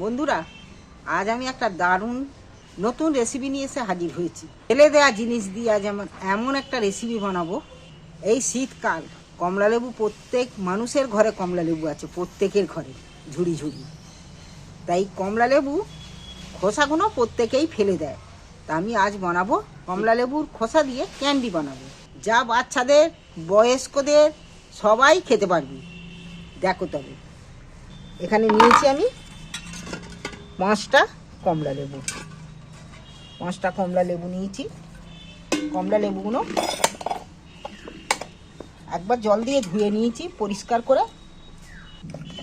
বন্ধুরা, আজ আমি একটা দারুণ নতুন রেসিপি নিয়ে এসে হাজির হয়েছি। ফেলে দেওয়া জিনিস দিয়ে আজ আমার এমন একটা রেসিপি বানাবো। এই শীতকাল, কমলালেবু প্রত্যেক মানুষের ঘরে কমলালেবু আছে, প্রত্যেকের ঘরে, ঝুড়ি ঝুড়ি। তাই কমলালেবু খোসাগুলো প্রত্যেকেই ফেলে দেয়। তা আমি আজ বানাবো কমলালেবুর খোসা দিয়ে ক্যান্ডি বানাবো। যা বাচ্চাদের, বয়স্কদের সবাই খেতে পারবি। দেখো তবে, এখানে নিয়েছি আমি পাঁচটা কমলা লেবু। পাঁচটা কমলা লেবু নিয়েছি। কমলা লেবুগুলো একবার জল দিয়ে ধুয়ে নিয়েছি পরিষ্কার করে।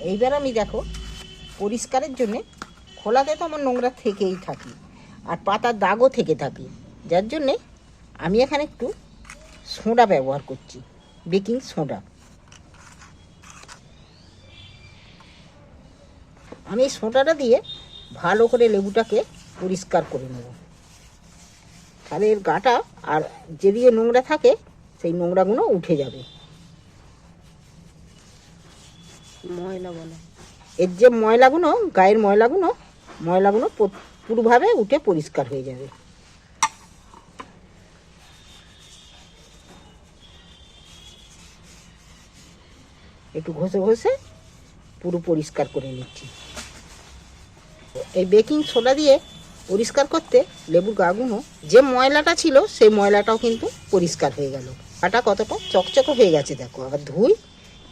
এইবার আমি দেখো, পরিষ্কারের জন্যে খোলাতে তো আমার নোংরা থেকেই থাকি আর পাতার দাগও থেকে থাকে। যার জন্যে আমি এখানে একটু সোডা ব্যবহার করছি, বেকিং সোডা। আমি এই সোঁটাটা দিয়ে ভালো করে লেবুটাকে পরিষ্কার করে নেব। তাহলে এর গাটা আর যেদিকে নোংরা থাকে সেই নোংরাগুলো উঠে যাবে। এর যে ময়লাগুলো গায়ের ময়লাগুলো ময়লাগুলো পুরোভাবে উঠে পরিষ্কার হয়ে যাবে। একটু ঘষে ঘষে পুরো পরিষ্কার করে নিচ্ছি। এই বেকিং সোডা দিয়ে পরিষ্কার করতে লেবুর গাগুনো, যে ময়লাটা ছিল, সেই ময়লাটাও কিন্তু পরিষ্কার হয়ে গেল। আটা কতটা চকচকে হয়ে গেছে দেখো। আবার ধুই,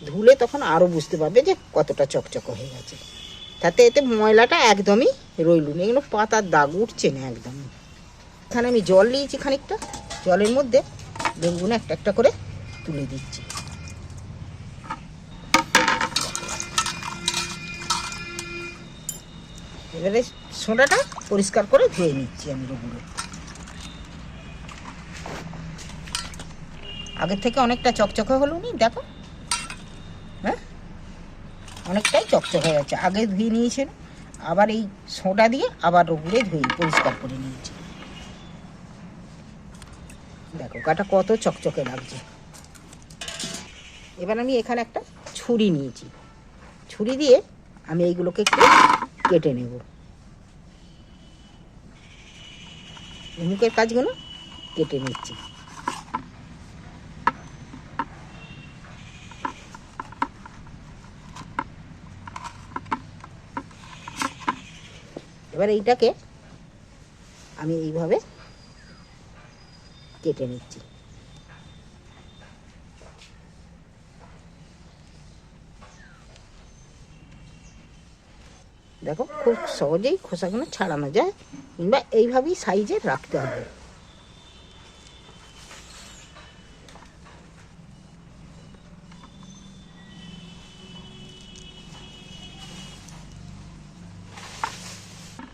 ধুলে তখন আরও বুঝতে পারবে যে কতটা চকচকে হয়ে গেছে। তাতে এতে ময়লাটা একদমই রইল না। এগুলো পাতার দাগ উঠছে না একদমই এখানে আমি জল নিয়েছি খানিকটা। জলের মধ্যে লেবুগুলো একটা একটা করে তুলে দিচ্ছি। এবারে সোডাটা পরিষ্কার করে ধুয়ে নিচ্ছি আমি লেবুগুলো আগের থেকে অনেকটা চকচকে হলো নি, দেখো। হ্যাঁ? অনেকটাই চকচক হয়ে যাচ্ছে আগে ধুয়ে নিয়েছেন আবার এই সোডা দিয়ে আবার ওগুলো ধুয়ে পরিষ্কার করে নিয়েছি। দেখো, গাটা কত চকচকে লাগছে। এবার আমি এখানে একটা ছুরি নিয়েছি। ছুরি দিয়ে আমি এইগুলোকে একটু কেটে নেব। মুখের কাজগুলো কেটে নিচ্ছি। এবার এইটাকে আমি এইভাবে কেটে নিচ্ছি। দেখো, খুব সহজেই খোসাগুলো ছাড়ানো যায়। কিংবা এইভাবেই সাইজে রাখতে হবে।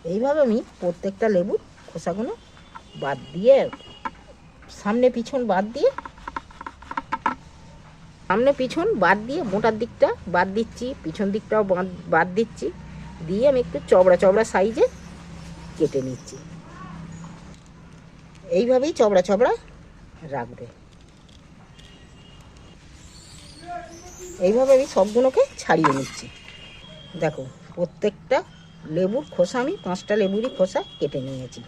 এইভাবে আমি প্রত্যেকটা লেবুর খোসাগুলো বাদ দিয়ে, সামনে পিছন বাদ দিয়ে, সামনে পিছন বাদ দিয়ে, মোটার দিকটা বাদ দিচ্ছি, পিছন দিকটাও বাদ- বাদ দিচ্ছি। দিয়ে আমি একটু চবড়া চবড়া সাইজে কেটে নিচ্ছি। এইভাবেই চবড়া চবড়া রাখবে। এইভাবে আমি সবগুলোকে ছাড়িয়ে নিচ্ছি। দেখো, প্রত্যেকটা লেবুর খোসা আমি, পাঁচটা লেবুরই খোসা কেটে নিয়েছি।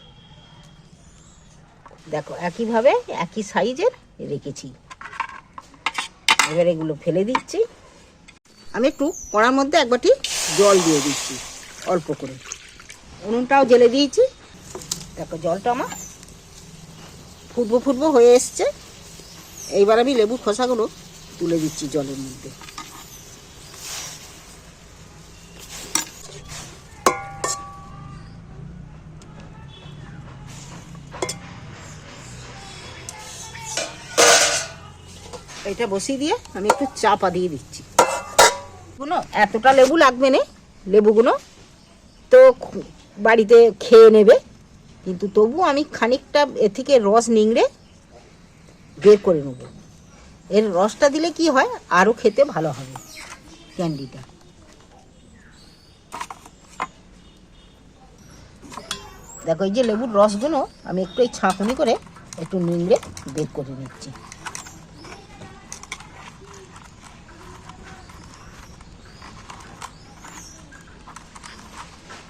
দেখো, একইভাবে একই সাইজের রেখেছি। এবার এগুলো ফেলে দিচ্ছি। আমি একটু কড়ার মধ্যে এক বাটি জল দিয়ে দিচ্ছি, অল্প করে। উনুনটাও জেলে দিয়েছি। দেখো জলটা আমার ফুটবো ফুটবো হয়ে এসছে। এইবার আমি লেবুর খোসাগুলো তুলে দিচ্ছি জলের মধ্যে। এটা বসিয়ে দিয়ে আমি একটু চাপা দিয়ে দিচ্ছি। গুলো এতটা লেবু লাগবে না লেবুগুলো তো বাড়িতে খেয়ে নেবে। কিন্তু তবু আমি খানিকটা এ থেকে রস নিংড়ে বের করে নেব। এর রসটা দিলে কি হয়? আরও খেতে ভালো হবে ক্যান্ডিটা। দেখো, এই যে লেবুর রসগুলো আমি একটু এই ছাঁকুনি করে একটু নিংড়ে বের করে নিচ্ছি।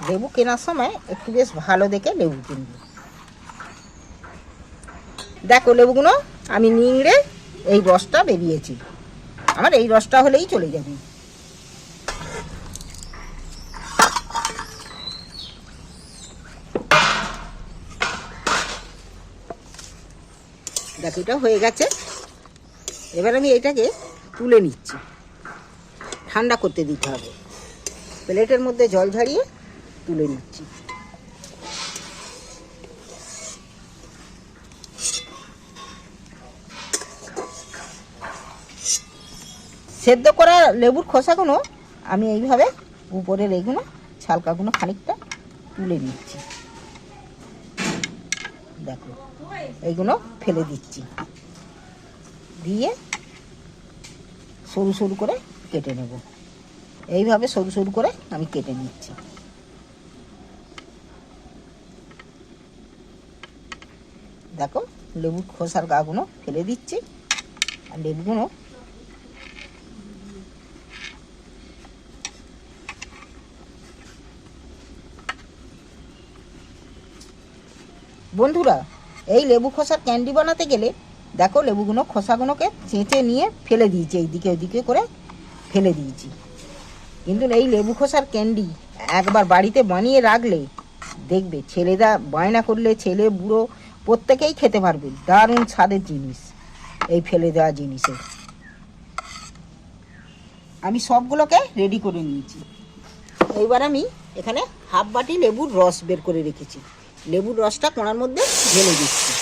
লেবু কেনার সময় একটু বেশ ভালো দেখে লেবু কিনবে। দেখো লেবুগুলো, আমি নিংড়ে এই রসটা বেরিয়েছি। আমার এই রসটা হলেই চলে যাবে। দেখো, এটা হয়ে গেছে। এবার আমি এটাকে তুলে নিচ্ছি। ঠান্ডা করতে দিতে হবে। প্লেটের মধ্যে জল ঝাড়িয়ে তুলে নিচ্ছি। সেদ্ধ করা লেবুর খোসাগুলো আমি এইভাবে উপরের এইগুলো ছালকাগুলো খানিকটা তুলে নিচ্ছি। দেখো, এইগুলো ফেলে দিচ্ছি। দিয়ে সরু সরু করে কেটে নেব। এইভাবে সরু সরু করে আমি কেটে নিচ্ছি। দেখো, লেবুর খোসার গাগুলো ফেলে দিচ্ছি, আর লেবুগুলো বন্ধুরা, এই লেবু খোসার ক্যান্ডি বানাতে গেলে দেখো লেবুগুলো খোসাগুলোকে চেঁচে নিয়ে ফেলে দিয়েছি, এইদিকে ওইদিকে করে ফেলে দিয়েছি। কিন্তু এই লেবু খোসার ক্যান্ডি একবার বাড়িতে বানিয়ে রাখলে দেখবে, ছেলেরা বায়না করলে, ছেলে বুড়ো প্রত্যেকেই খেতে পারবে। দারুণ স্বাদের জিনিস, এই ফেলে দেওয়া জিনিসের। আমি সবগুলোকে রেডি করে নিয়েছি। এইবার আমি এখানে হাফ বাটি লেবুর রস বের করে রেখেছি। লেবুর রসটা কোনার মধ্যে ঢেলে দিচ্ছি।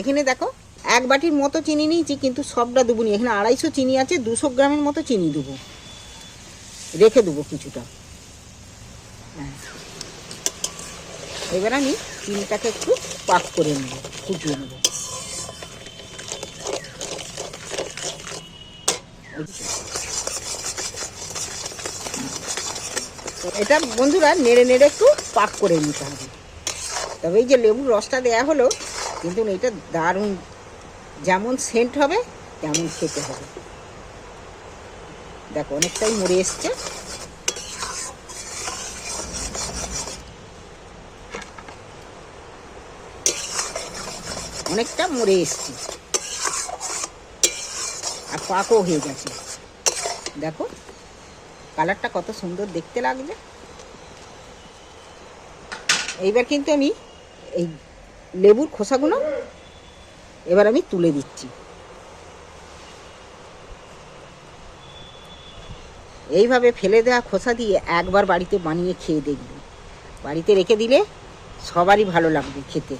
এখানে দেখো, এক বাটির মতো চিনি নিয়েছি, কিন্তু সবটা দেবো নি এখানে আড়াইশো চিনি আছে, দুশো গ্রামের মতো চিনি দেবো। রেখে দেবো কিছুটা। এবার আমি চিনিটাকে একটু পাক করে নেব, ফুটিয়ে নেব। এটা বন্ধুরা নেড়ে নেড়ে একটু পাক করে নিতে হবে। তবে এই যে লেবুর রসটা দেয়া হলো, কিন্তু এটা দারুণ, যেমন সেন্ট হবে, তেমন খেতে হবে। দেখো, অনেকটাই মরে এসছে। অনেকটা মরে এসছে। আর পাকও হয়ে গেছে। দেখো, কালারটা কত সুন্দর দেখতে লাগবে এইবার কিন্তু আমি এই লেবুর খোসাগুলো এবার আমি তুলে দিচ্ছি। এইভাবে ফেলে দেওয়া খোসা দিয়ে একবার বাড়িতে বানিয়ে খেয়ে দেখবে। বাড়িতে রেখে দিলে সবারই ভালো লাগবে খেতে।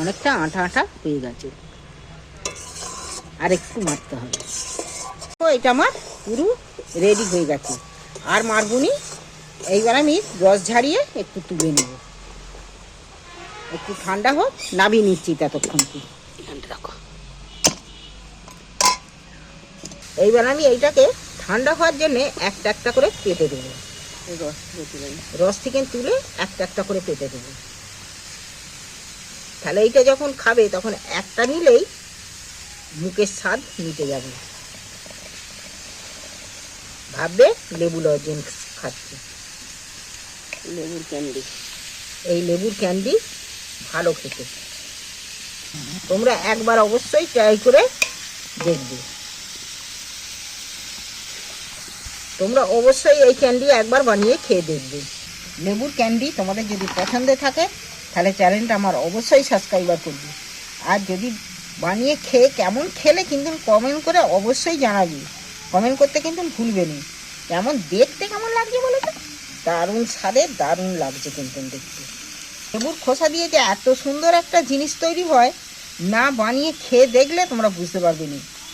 অনেকটা আঠা আঠা হয়ে গেছে। আর একটু মারতে হবে। তো এটা আমার পুরো রেডি হয়ে গেছে। আর মারবুনি এইবার আমি রস ঝাড়িয়ে একটু তুলে নেব। একটু ঠান্ডা হোক নামিয়ে নিচ্ছি ততক্ষণ কি। রাখো। এইবার আমি এইটাকে ঠান্ডা হওয়ার জন্য একটা একটা করে পেটে দেবো। রস রস থেকে তুলে একটা একটা করে পেটে দেবো। তাহলে এইটা যখন খাবে তখন একটা নিলেই মুখের স্বাদ মিটে যাবে। ভাববে লেবু লজেন খাচ্ছে। লেবুর ক্যান্ডি এই লেবুর ক্যান্ডি ভালো খেতে। তোমরা একবার অবশ্যই ট্রাই করে দেখবে। তোমরা অবশ্যই এই ক্যান্ডি একবার বানিয়ে খেয়ে দেখবে। লেবুর ক্যান্ডি তোমাদের যদি পছন্দের থাকে তাহলে চ্যানেলটা আমার অবশ্যই সাবস্ক্রাইবার করবে। আর যদি বানিয়ে খেয়ে কেমন খেলে কিন্তু কমেন্ট করে অবশ্যই জানাবি। কমেন্ট করতে কিন্তু ভুলবে না। কেমন দেখতে কেমন লাগছে বলো তো? দারুণ স্বাদে দারুণ লাগছে কিন্তু দেখতে। লেবুর খোসা দিয়ে যে এত সুন্দর একটা জিনিস তৈরি হয়, না বানিয়ে খেয়ে দেখলে তোমরা বুঝতে পারবে না।